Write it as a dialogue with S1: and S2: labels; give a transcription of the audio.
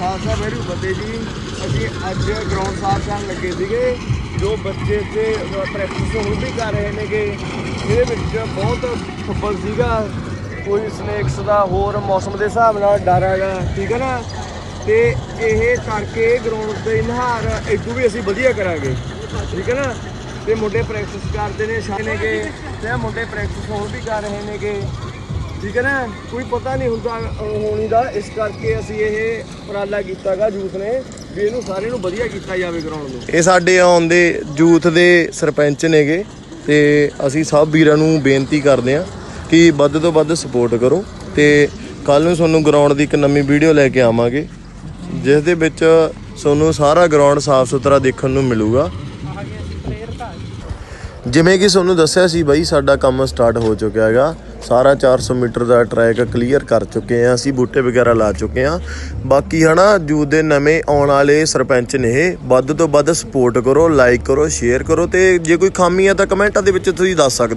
S1: ਖਾਲਸਾ ਵੈਰੂ ਫਤਿਹ ਜੀ। ਅਸੀਂ ਅੱਜ ਗਰਾਊਂਡ ਸਾਫ਼ ਕਰਨ ਲੱਗੇ ਸੀਗੇ, ਜੋ ਬੱਚੇ ਇੱਥੇ ਪ੍ਰੈਕਟਿਸ ਹੁਣ ਵੀ ਕਰ ਰਹੇ ਨੇਗੇ। ਇਹਦੇ ਵਿੱਚ ਬਹੁਤ ਫੁੱਬਲ ਸੀਗਾ। ਕੋਈ ਸਨੇਕਸ ਦਾ ਹੋਰ ਮੌਸਮ ਦੇ ਹਿਸਾਬ ਨਾਲ ਡਰ ਹੈਗਾ ਠੀਕ ਹੈ ਨਾ? ਤੇ ਇਹ ਕਰਕੇ ਗਰਾਊਂਡ ਤੇ ਨਿਹਾਰ ਇਦੋਂ ਵੀ ਅਸੀਂ ਵਧੀਆ ਕਰਾਂਗੇ, ਠੀਕ ਹੈ ਨਾ? ਤੇ ਮੁੰਡੇ ਪ੍ਰੈਕਟਿਸ ਕਰਦੇ ਨੇ ਸ਼ਾਮ ਨੇਗੇ। ਤੇ ਮੁੰਡੇ ਪ੍ਰੈਕਟਿਸ ਹੁਣ ਵੀ ਕਰ ਰਹੇ ਨੇਗੇ। ਠੀਕ ਹੈ ਨਾ? ਕੋਈ ਪਤਾ ਨਹੀਂ ਹੁੰਦਾ ਹੋਣੀ ਦਾ। ਇਸ ਕਰਕੇ ਅਸੀਂ ਇਹ ਉਪਰਾਲਾ ਕੀਤਾਗਾ ਯੂਥ ਨੇ, ਵੀ ਇਹਨੂੰ ਸਾਰੇ ਨੂੰ ਵਧੀਆ ਕੀਤਾ ਜਾਵੇ ਗਰਾਊਂਡ ਨੂੰ।
S2: ਇਹ ਸਾਡੇ ਆਉਣ ਦੇ ਯੂਥ ਦੇ ਸਰਪੰਚ ਨੇਗੇ, ਤੇ ਅਸੀਂ ਸਭ ਵੀਰਾਂ ਨੂੰ ਬੇਨਤੀ ਕਰਦੇ ਹਾਂ ਕਿ ਵੱਧ ਤੋਂ ਵੱਧ ਸਪੋਰਟ ਕਰੋ, ਤੇ ਕੱਲ ਨੂੰ ਤੁਹਾਨੂੰ ਗਰਾਊਂਡ ਦੀ ਇੱਕ ਨਵੀਂ ਵੀਡੀਓ ਲੈ ਕੇ ਆਵਾਂਗੇ, ਜਿਸ ਦੇ ਵਿੱਚ ਤੁਹਾਨੂੰ ਸਾਰਾ ਗਰਾਊਂਡ ਸਾਫ਼ ਸੁਥਰਾ ਦੇਖਣ ਨੂੰ ਮਿਲੂਗਾ। ਜਿਵੇਂ ਕਿ ਤੁਹਾਨੂੰ ਦੱਸਿਆ ਸੀ ਬਾਈ, ਸਾਡਾ ਕੰਮ ਸਟਾਰਟ ਹੋ ਚੁੱਕਿਆ ਹੈਗਾ। ਸਾਰਾ 400 ਮੀਟਰ ਦਾ ਟਰੈਕ ਕਲੀਅਰ ਕਰ ਚੁੱਕੇ ਆ ਅਸੀਂ ਬੂਟੇ ਵਗੈਰਾ ਲਾ ਚੁੱਕੇ ਆ ਬਾਕੀ ਹਨਾ, ਜੂ ਦੇ ਨਵੇਂ ਆਉਣ ਵਾਲੇ ਸਰਪੰਚ ਨੇ ਇਹ, ਵੱਧ ਤੋਂ ਵੱਧ ਸਪੋਰਟ ਕਰੋ ਲਾਈਕ ਕਰੋ ਸ਼ੇਅਰ ਕਰੋ ਤੇ ਜੇ ਕੋਈ ਖਾਮੀ ਆ ਤਾਂ ਕਮੈਂਟਾਂ ਦੇ ਵਿੱਚ ਤੁਸੀਂ ਦੱਸ ਸਕਦੇ